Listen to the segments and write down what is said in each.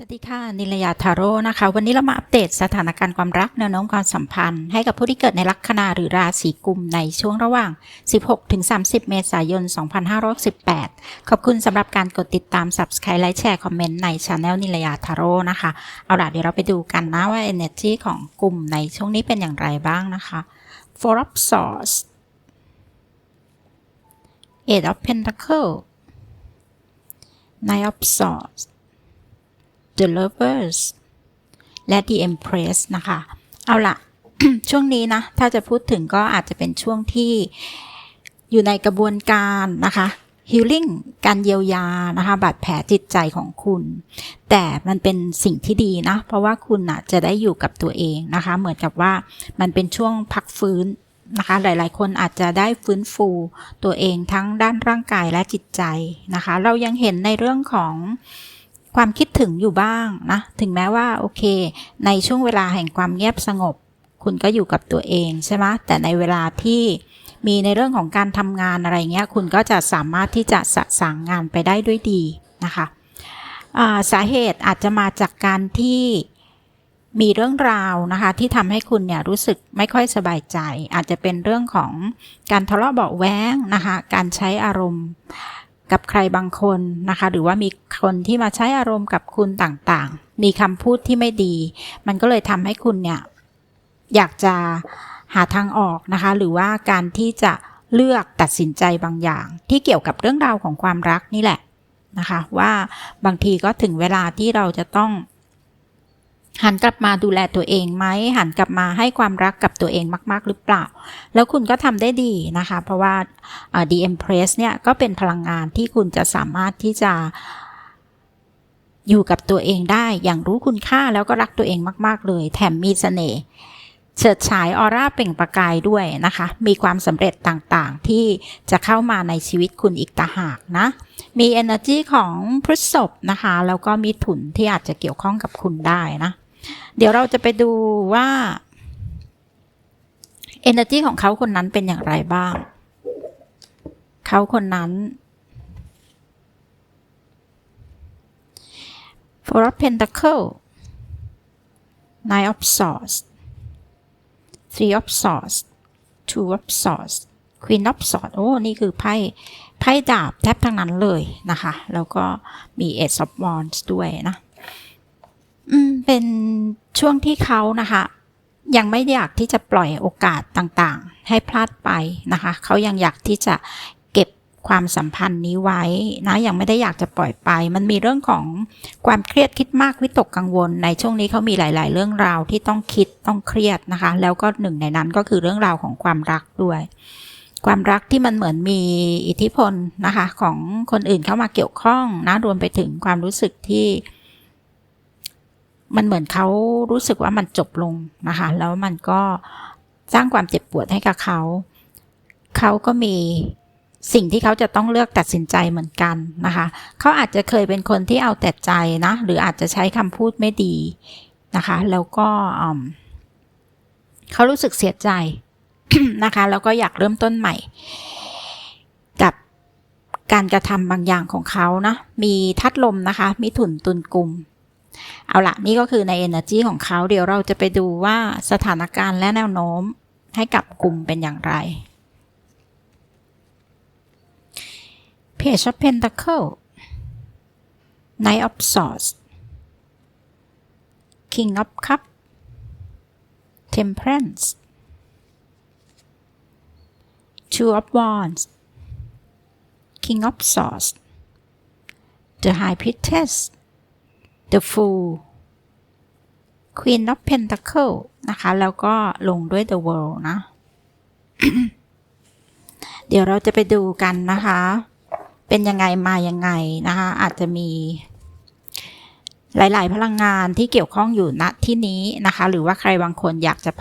สวัสดีค่ะ นิลยาทาโร่นะคะ วันนี้เรามาอัปเดตสถานการณ์ความรักแนวโน้มความสัมพันธ์ ให้กับผู้ที่เกิดในลัคนาหรือราศีกุมในช่วงระหว่าง 16-30 เมษายน 2518 ขอบคุณสำหรับการกดติดตาม Subscribe ไลค์แชร์คอมเมนต์ใน Channel นิลยาทาโร่นะคะ เอาล่ะเดี๋ยวเราไปดูกันนะว่า energy ของกลุ่มในช่วงนี้เป็นอย่างไรบ้างนะคะ Four of Swords Eight of Pentacles Nine of Swords The Lovers และ The Empress นะคะ เอาละช่วงนี้นะ ถ้าจะพูดถึงก็อาจจะเป็นช่วงที่อยู่ในกระบวนการนะคะ healing การเยียวยานะคะบาดแผลจิตใจของคุณ แต่มันเป็นสิ่งที่ดีนะ เพราะว่าคุณนะจะได้อยู่กับตัวเองนะคะ เหมือนกับว่ามันเป็นช่วงพักฟื้นนะคะ หลายๆ คนอาจจะได้ฟื้นฟูตัวเองทั้งด้านร่างกายและจิตใจนะคะ เรายังเห็นในเรื่องของ ความคิดถึงอยู่บ้างนะ ถึงแม้ว่าโอเค ในช่วงเวลาแห่งความเงียบสงบ คุณก็อยู่กับตัวเองใช่ไหมแต่ในเวลาที่มีในเรื่องของการทำงานอะไรเงี้ย คุณก็จะสามารถที่จะสะสางงานไปได้ด้วยดีนะคะสาเหตุอาจจะมาจากการที่มีเรื่องราวนะคะที่ทำให้คุณเนี่ยรู้สึกไม่ค่อยสบายใจ อาจจะเป็นเรื่องของการทะเลาะเบาแว้งนะคะ การใช้อารมณ์ กับใครบางคนนะคะ หรือว่ามีคนที่มาใช้อารมณ์กับคุณต่างๆ มีคำพูดที่ไม่ดี มันก็เลยทำให้คุณเนี่ยอยากจะหาทางออกนะคะ หรือว่าการที่จะเลือกตัดสินใจบางอย่าง ที่เกี่ยวกับเรื่องราวของความรักนี่แหละนะคะ ว่าบางทีก็ถึงเวลาที่เราจะต้อง หันกลับมาดูแลตัวเองไหมหันกลับมาให้ความรักกับตัวเองมาก ๆ หรือเปล่า แล้วคุณก็ทำได้ดีนะคะ เพราะว่า The Empress เนี่ยก็เป็นพลังงานที่คุณจะสามารถที่จะอยู่กับตัวเองได้อย่างรู้คุณค่าแล้วก็รักตัวเองมาก ๆ เลย แถมมีเสน่ห์เฉิดฉายออร่าเปล่งประกายด้วยนะคะ มีความสำเร็จต่างๆ ที่จะเข้ามาในชีวิตคุณอีกต่างหากนะ มี energy ของพฤษภนะคะ แล้วก็มีถุนที่อาจจะเกี่ยวข้องกับคุณได้นะ เดี๋ยวเราจะไปดูว่า energy ของเขาคนนั้นเป็นอย่างไรบ้าง เขาคนนั้น Four of Pentacle Nine of Swords Three of Swords Two of Swords Queen of Swords โอ้ นี่คือไพ่ ไพ่ดาบแทบทั้งนั้นเลยนะคะ แล้วก็มี Ace of Wands ด้วยนะ อืมเป็นช่วงที่เขานะคะยังไม่อยากที่จะปล่อยโอกาสต่างๆ ให้พลาดไปนะคะ เขายังอยากที่จะเก็บความสัมพันธ์นี้ไว้นะยังไม่ได้อยากจะปล่อยไป มันมีเรื่องของความเครียดคิดมากวิตกกังวล ในช่วงนี้เขามีหลาย ๆ เรื่องราวที่ต้องคิดต้องเครียดนะคะ แล้วก็หนึ่งในนั้นก็คือเรื่องราวของความรักด้วย ความรักที่มันเหมือนมีอิทธิพลนะคะ ของคนอื่นเข้ามาเกี่ยวข้องนะรวมไปถึงความรู้สึกที่ มันเหมือนเขารู้สึกว่ามันจบลงนะคะ แล้วมันก็สร้างความเจ็บปวดให้กับเขา เขาก็มีสิ่งที่เขาจะต้องเลือกตัดสินใจเหมือนกันนะคะ เขาอาจจะเคยเป็นคนที่เอาแต่ใจนะ หรืออาจจะใช้คำพูดไม่ดีนะคะ แล้วก็เขารู้สึกเสียใจนะคะ แล้วก็อยากเริ่มต้นใหม่ กับการกระทำบางอย่างของเขานะ มีทัดลมนะคะ มีถุนตุนกลุ่ม เอาละนี่ก็คือใน Energy ของเขาเดี๋ยวเราจะไปดูว่าสถานการณ์และแนวโน้มให้กับกลุ่มเป็นอย่างไร Page of Pentacle Knight of Swords King of Cup Temperance Two of Wands King of Swords The High Priestess The Fool Queen of Pentacle นะคะ แล้วก็ลงด้วย The World นะ เดี๋ยวเราจะไปดูกันนะคะ เป็นยังไงมายังไงนะคะ อาจจะมีหลาย ๆ พลังงานที่เกี่ยวข้องอยู่ณที่นี้นะคะ หรือว่าใครบางคนอยากจะ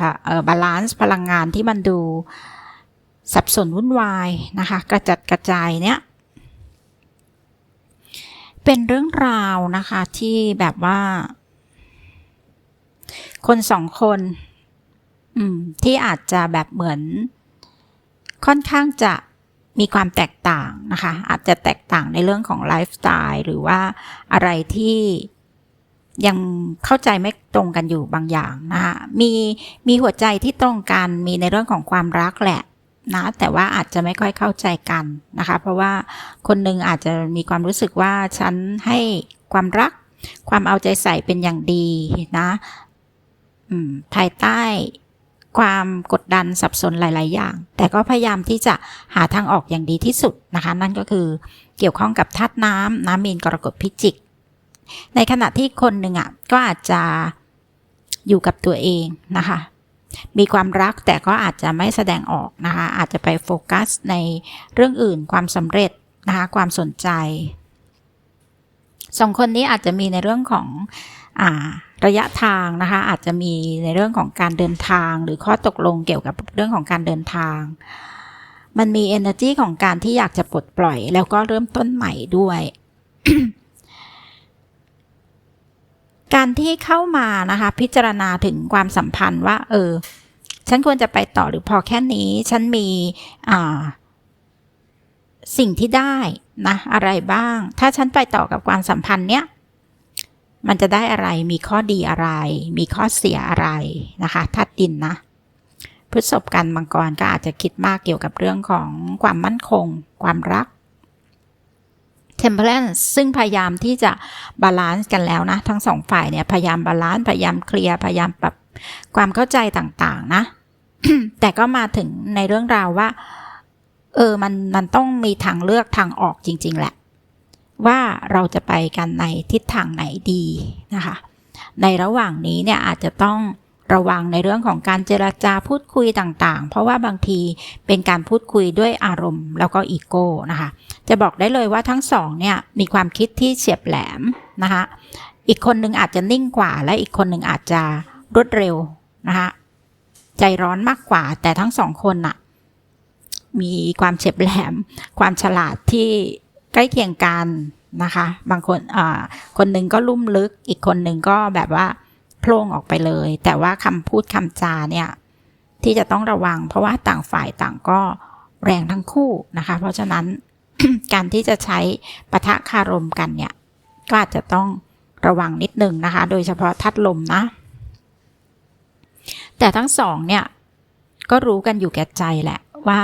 บาลานซ์พลังงานที่มันดูสับสนวุ่นวายนะคะ กระจัดกระจายเนี้ย เป็นเรื่องราวนะคะที่แบบว่า คนสองคนที่อาจจะแบบเหมือน ค่อนข้างจะมีความแตกต่างนะคะ อาจจะแตกต่างในเรื่องของไลฟ์สไตล์หรือว่าอะไรที่ยังเข้าใจไม่ตรงกันอยู่บางอย่างนะคะมีมีหัวใจที่ตรงกันมีในเรื่องของความรักแหละ นะแต่ว่าอาจจะไม่ค่อยเข้าใจกันนะคะ เพราะว่าคนหนึ่งอาจจะมีความรู้สึกว่าฉันให้ความรัก ความเอาใจใส่เป็นอย่างดีนะภายใต้ความกดดันสับสนหลาย ๆ อย่าง แต่ก็พยายามที่จะหาทางออกอย่างดีที่สุดนะคะ นั่นก็คือเกี่ยวข้องกับธาตุน้ำน้ำมีนกรกฎพิจิก ในขณะที่คนหนึ่งอะก็อาจจะอยู่กับตัวเองนะคะ มีความรักแต่ก็อาจจะไม่แสดงออกนะคะ อาจจะไปโฟกัสในเรื่องอื่นความสำเร็จนะคะความสนใจสองคนนี้อาจจะมีในเรื่องของอระยะทางนะคะ อาจจะมีในเรื่องของการเดินทาง หรือข้อตกลงเกี่ยวกับเรื่องของการเดินทาง มันมี energy ของการที่อยากจะปลดปล่อย แล้วก็เริ่มต้นใหม่ด้วย การที่เข้ามานะคะพิจารณาถึงความสัมพันธ์ว่า เออ ฉันควรจะไปต่อหรือพอแค่นี้ ฉันมีอ่าสิ่งที่ได้นะอะไรบ้าง ถ้าฉันไปต่อกับความสัมพันธ์เนี้ยมันจะได้อะไรมีข้อดีอะไร มีข้อเสียอะไรนะคะธาตุดินนะพฤษภกันมังกรก็อาจจะคิดมากเกี่ยวกับเรื่องของความมั่นคง ความรัก temperance ซึ่งพยายามที่จะบาลานซ์กันแล้วนะ ทั้งสองฝ่ายเนี่ยพยายามบาลานซ์พยายามเคลียร์พยายามปรับความเข้าใจต่างๆนะ แต่ก็มาถึงในเรื่องราวว่า เออมันมันต้องมีทางเลือกทางออกจริง ๆ แหละ ว่าเราจะไปกันในทิศทางไหนดีนะคะ ในระหว่างนี้เนี่ยอาจจะต้อง ระวังในเรื่องของการเจราจาพูดคุยต่างๆ เพราะว่าบางทีเป็นการพูดคุยด้วยอารมณ์ แล้วก็อีโก้นะคะ จะบอกได้เลยว่าทั้งสองเนี่ยมีความคิดที่เฉียบแหลมนะคะอีกคนหนึ่งอาจจะนิ่งกว่า และอีกคนหนึ่งอาจจะรวดเร็วนะคะใจร้อนมากกว่า แต่ทั้งสองคนน่ะมีความเฉียบแหลม ความฉลาดที่ใกล้เคียงกันนะคะ บางคนคนหนึ่งก็ลุ่มลึก อีกคนหนึ่งก็แบบว่า โพล่งออกไปเลย แต่ว่าคำพูดคำจาเนี่ยที่จะต้องระวัง เพราะว่าต่างฝ่ายต่างก็แรงทั้งคู่นะคะ เพราะฉะนั้นการที่จะใช้ปะทะคารมกันเนี่ย ก็อาจจะต้องระวังนิดนึงนะคะ โดยเฉพาะทัดลมนะ แต่ทั้งสองเนี่ย ก็รู้กันอยู่แก่ใจแหละว่า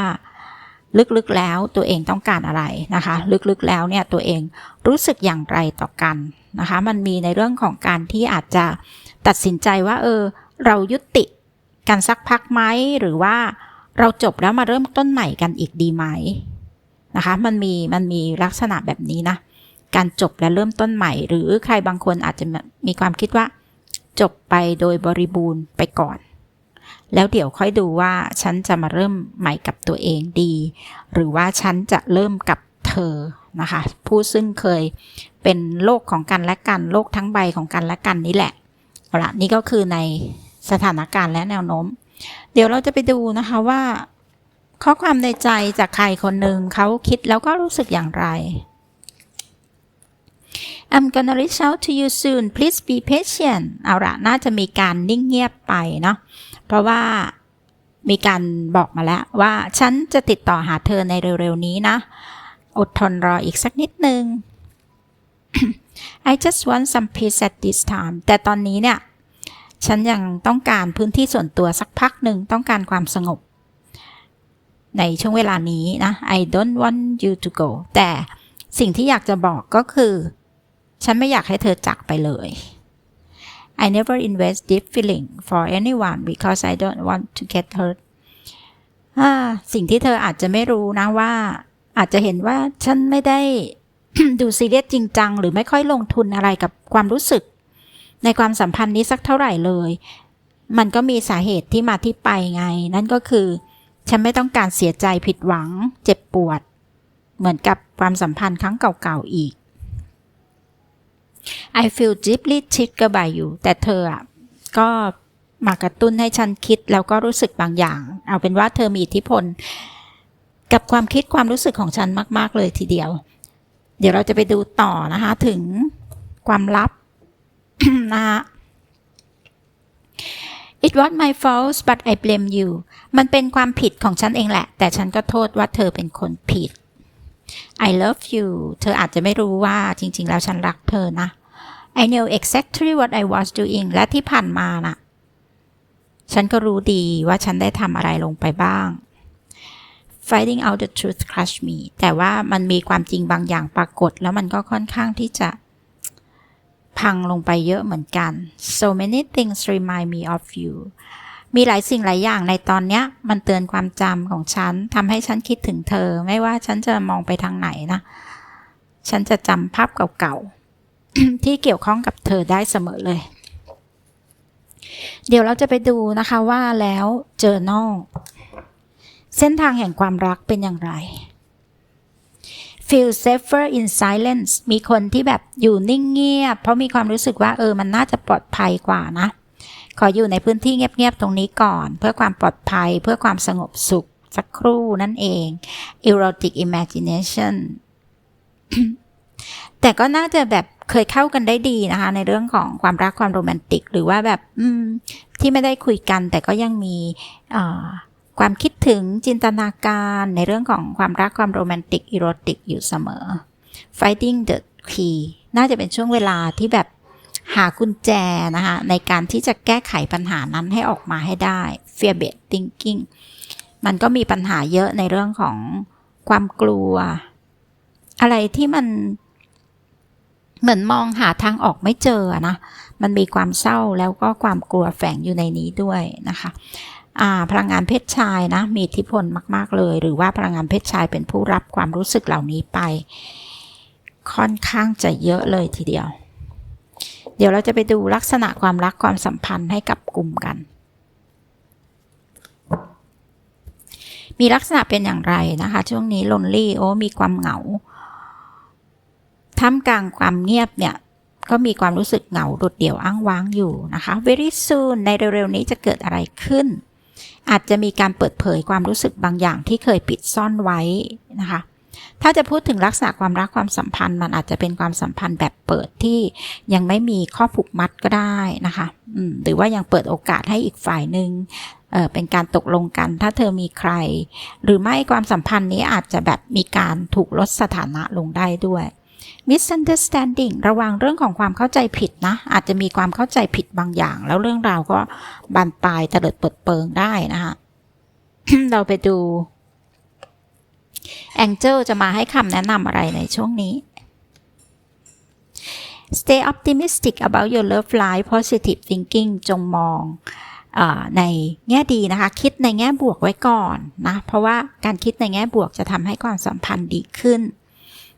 ลึกๆแล้วตัวเองต้องการอะไรนะคะ ลึกๆแล้วเนี่ยตัวเองรู้สึกอย่างไรต่อกันนะคะ มันมีในเรื่องของการที่อาจจะ ตัดสินใจว่าเออ เรายุติกันสักพักไหมหรือว่าเราจบแล้วมาเริ่มต้นใหม่กันอีกดีไหมนะคะ มันมีมันมีลักษณะแบบนี้นะการจบและเริ่มต้นใหม่ หรือใครบางคนอาจจะมีความคิดว่า จบไปโดยบริบูรณ์ไปก่อน แล้วเดี๋ยวค่อยดูว่าฉันจะมาเริ่มใหม่กับตัวเองดี หรือว่าฉันจะเริ่มกับเธอนะคะ ผู้ซึ่งเคยเป็นโลกของกันและกันโลกทั้งใบของกันและกันนี่แหละ เอาละนี่ก็คือในสถานการณ์และแนวโน้ม เดี๋ยวเราจะไปดูนะคะว่า ข้อความในใจจากใครคนหนึ่งเขาคิดแล้วก็รู้สึกอย่างไร I'm gonna reach out to you soon please be patient เอาละน่าจะมีการนิ่งเงียบไปเนาะเพราะว่ามีการบอกมาแล้วว่าฉันจะติดต่อหาเธอในเร็วๆนี้นะ อดทนรออีกสักนิดนึง I just want some peace at this time แต่ตอนนี้เนี่ย ฉันยังต้องการพื้นที่ส่วนตัวสักพักหนึ่งต้องการความสงบ ในช่วงเวลานี้นะ I don't want you to go แต่สิ่งที่อยากจะบอกก็คือ ฉันไม่อยากให้เธอจากไปเลย I never invest deep feeling for anyone because I don't want to get hurt สิ่งที่เธออาจจะไม่รู้นะว่า อาจจะเห็นว่าฉันไม่ได้ ดูซีเรียสจริงจัง หรือไม่ค่อยลงทุนอะไรกับความรู้สึก ในความสัมพันธ์นี้สักเท่าไหร่เลย มันก็มีสาเหตุที่มาที่ไปไง นั่นก็คือ ฉันไม่ต้องการเสียใจผิดหวัง เจ็บปวด เหมือนกับความสัมพันธ์ครั้งเก่าๆอีก I feel deeply triggered by you แต่เธออะก็มากระตุ้นให้ฉันคิดแล้วก็รู้สึกบางอย่าง เอาเป็นว่าเธอมีอิทธิพล กับความคิดความรู้สึกของฉันมาก ๆ เลยทีเดียว เดี๋ยวเราจะไปดูต่อนะคะ ถึงความลับนะคะ It was my fault but I blame you มันเป็นความผิดของฉันเองแหละ แต่ฉันก็โทษว่าเธอเป็นคนผิด I love you เธออาจจะไม่รู้ว่าจริง ๆ แล้วฉันรักเธอนะ I knew exactly what I was doing และที่ผ่านมาน่ะ ฉันก็รู้ดีว่าฉันได้ทำอะไรลงไปบ้าง Finding out the truth crush me แต่ว่ามันมีความจริงบางอย่างปรากฏ แล้วมันก็ค่อนข้างที่จะพังลงไปเยอะเหมือนกัน so many things remind me of you มีหลายสิ่งหลายอย่างในตอนเนี้ย มันเตือนความจำของฉันทำให้ฉันคิดถึงเธอ ไม่ว่าฉันจะมองไปทางไหนนะ ฉันจะจำภาพเก่าๆ ที่เกี่ยวข้องกับเธอได้เสมอเลย เดี๋ยวเราจะไปดูนะคะว่าแล้วเจอ n a l เส้นทางแห่งความรักเป็นอย่างไร feel safer in silence มีคนที่แบบอยู่นิ่งเงียบ เพราะมีความรู้สึกว่าเออมันน่าจะปลอดภัยกว่านะ ขออยู่ในพื้นที่เงียบๆตรงนี้ก่อน เพื่อความปลอดภัยเพื่อความสงบสุขสักครู่นั่นเอง erotic imagination แต่ก็น่าจะแบบเคยเข้ากันได้ดีนะคะ ในเรื่องของความรักความโรแมนติก หรือว่าแบบที่ไม่ได้คุยกัน แต่ก็ยังมีความคิด ถึงจินตนาการในเรื่องของความรักความโรแมนติกอีโรติกอยู่เสมอ Fighting the key น่าจะเป็นช่วงเวลาที่แบบหากุญแจนะคะในการที่จะแก้ไขปัญหานั้นให้ออกมาให้ได้ fear based thinking มันก็มีปัญหาเยอะในเรื่องของความกลัว อะไรที่มันเหมือนมองหาทางออกไม่เจอนะ มันมีความเศร้าแล้วก็ความกลัวแฝงอยู่ในนี้ด้วยนะคะ พลังงานเพศชายนะมีอิทธิพลมาก ๆ เลย หรือว่าพลังงานเพศชายเป็นผู้รับความรู้สึกเหล่านี้ไป ค่อนข้างจะเยอะเลยทีเดียว เดี๋ยวเราจะไปดูลักษณะความรักความสัมพันธ์ให้กับกลุ่มกัน มีลักษณะเป็นอย่างไรนะคะ ช่วงนี้ลนลี่โอ้มีความเหงาท่ามกลางความเงียบเนี่ยก็มีความรู้สึกเหงาโดดเดี่ยวอ้างว้างอยู่นะคะ very soon ในเร็วๆนี้จะเกิดอะไรขึ้น อาจจะมีการเปิดเผยความรู้สึกบางอย่างที่เคยปิดซ่อนไว้นะคะ ถ้าจะพูดถึงลักษณะความรักความสัมพันธ์ มันอาจจะเป็นความสัมพันธ์แบบเปิดที่ยังไม่มีข้อผูกมัดก็ได้นะคะหรือว่ายังเปิดโอกาสให้อีกฝ่ายหนึ่งเเป็นการตกลงกัน ถ้าเธอมีใคร หรือไม่ความสัมพันธ์นี้อาจจะแบบมีการถูกลดสถานะลงได้ด้วย misunderstanding ระวังเรื่องของความเข้าใจผิดนะ อาจจะมีความเข้าใจผิดบางอย่าง แล้วเรื่องราวก็บานปลายเตลิดเปิดเปิงได้นะคะเราไปดู Angel จะมาให้คำแนะนำอะไรในช่วงนี้ Stay optimistic about your love life positive thinking จงมองอในแง่ดีนะคะ คิดในแง่บวกไว้ก่อนนะ เพราะว่าการคิดในแง่บวกจะทำให้ความสัมพันธ์ดีขึ้น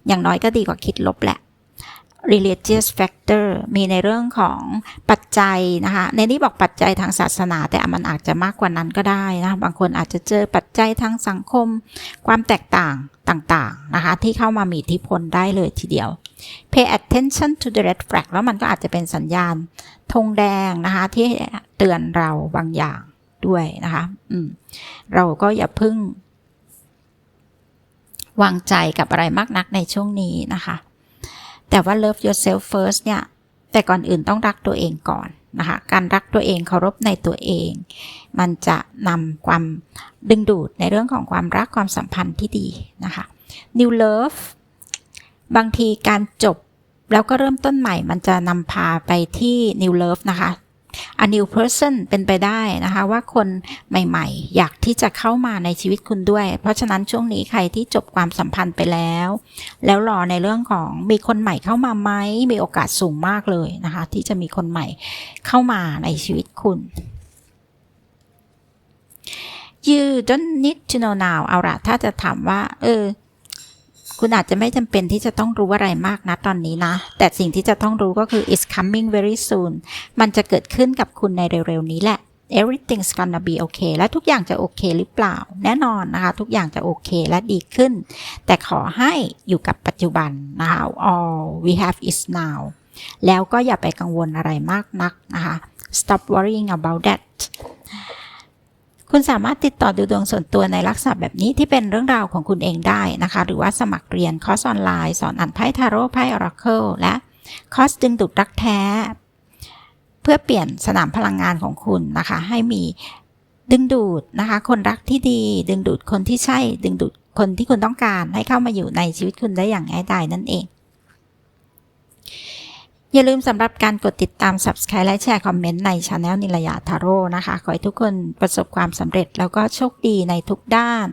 อย่างน้อยก็ดีกว่าคิดลบแหละ religious factor มีในเรื่องของปัจจัยนะคะในนี้บอกปัจจัยทางศาสนา แต่มันอาจจะมากกว่านั้นก็ได้นะบางคนอาจจะเจอปัจจัยทางสังคม ความแตกต่างต่างๆนะคะที่เข้ามามีอิทธิพลได้เลยทีเดียว pay attention to the red flag แล้วมันก็อาจจะเป็นสัญญาณธงแดงนะคะที่เตือนเราบางอย่างด้วยนะคะเราก็อย่าพึ่ง วางใจกับอะไรมากนักในช่วงนี้นะคะ แต่ว่า love yourself first เนี่ย แต่ก่อนอื่นต้องรักตัวเองก่อนนะคะ การรักตัวเองเคารพในตัวเอง มันจะนำความดึงดูดในเรื่องของความรักความสัมพันธ์ที่ดีนะคะ new love บางทีการจบแล้วก็เริ่มต้นใหม่มันจะนำพาไปที่ new love นะคะ a new person เป็นไปได้นะคะ ว่าคนใหม่ๆ อยากที่จะเข้ามาในชีวิตคุณด้วย เพราะฉะนั้นช่วงนี้ใครที่จบความสัมพันธ์ไปแล้ว แล้วรอในเรื่องของมีคนใหม่เข้ามาไหมมีโอกาสสูงมากเลยนะคะ ที่จะมีคนใหม่เข้ามาในชีวิตคุณ you don't need to know now เอาละถ้าจะถามว่า เออ คุณอาจจะไม่จำเป็นที่จะต้องรู้อะไรมากนะตอนนี้นะ แต่สิ่งที่จะต้องรู้ก็คือ it's coming very soon มันจะเกิดขึ้นกับคุณในเร็วๆนี้แหละ everything's gonna be okay และทุกอย่างจะโอเคหรือเปล่า แน่นอนนะคะ ทุกอย่างจะโอเคและดีขึ้น แต่ขอให้อยู่กับปัจจุบันนะคะ all we have is now แล้วก็อย่าไปกังวลอะไรมากนักนะคะ stop worrying about that คุณสามารถติดต่อดูดวงส่วนตัวในลักษณะแบบนี้ที่เป็นเรื่องราวของคุณเองได้นะคะ หรือว่าสมัครเรียนคอร์สออนไลน์ สอนอ่านไพ่ทาโร่ไพ่ออราเคิลและคอร์สดึงดูดรักแท้ เพื่อเปลี่ยนสนามพลังงานของคุณนะคะ ให้มีดึงดูดนะคะ คนรักที่ดี ดึงดูดคนที่ใช่ ดึงดูดคนที่คุณต้องการให้เข้ามาอยู่ในชีวิตคุณได้อย่างง่ายดายนั่นเอง อย่าลืมสำหรับการกดติดตาม Subscribe และแชร์คอมเมนต์ในช anel นิลยาทาโร่นะคะ ขอให้ทุกคนประสบความสำเร็จแล้วก็โชคดีในทุกด้าน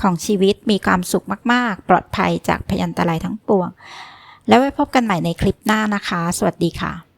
ของชีวิตมีความสุขมาก ๆ ปลอดภัยจากพยันตรายทั้งปวง แล้วไว้พบกันใหม่ในคลิปหน้านะคะ สวัสดีค่ะ